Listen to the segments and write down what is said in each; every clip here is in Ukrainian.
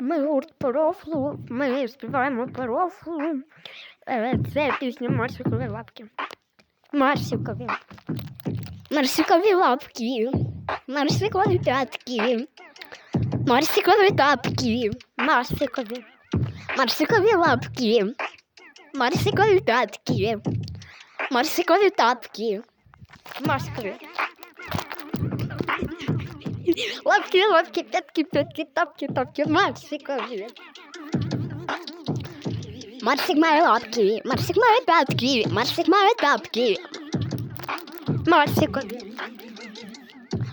Ми гурт порофлу, ми співаємо порофлу. Е, Це пісня Марсикові лапки. Марсикові. Марсикові лапки. Марсикові п'ятки. Марсикові тапки. Марсикові. Марсикові лапки. Марсикові п'ятки. Марсикові тапки. Марсикові. Лапки, лапки, пятки, пятки, тапки, тапки, Марсикові. Марсик має лапки, Марсик має п'ятки, Марсик має тапки. Марсикові.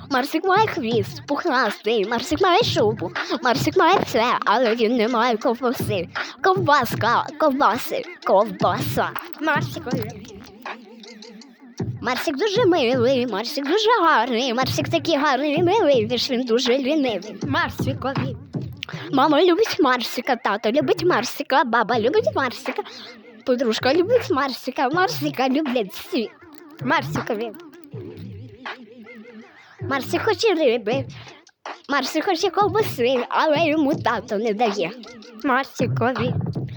Марсик має хвіст, пухнастий, Марсик має шубу, Марсик має все, але він не має ковбаси. Ковбаска, ковбаси, ковбаса. Марсикові. Марсик дуже милий, Марсик дуже гарний, Марсик такий гарний милий, він дуже лінивий. Марсикові. Мама любить Марсика, тато любить Марсика, баба любить Марсика, подружка любить Марсика, Марсика люблять всі. Марсикові. Марсик хоче риби, Марсик хоче ковбаси, але йому тато не дає. Марсикові.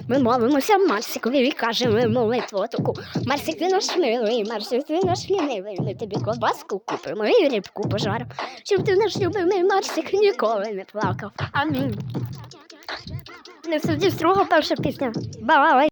Ми молимося Марсикові і кажемо молитву таку. Марсик ти наш милий, Марсик ти наш лінивий. Ми тобі ковбаску купимо і рибку пожаримо. Щоб ти наш любимий Марсик ніколи не плакав. Амінь. Не суді строго перша пісня. Бай!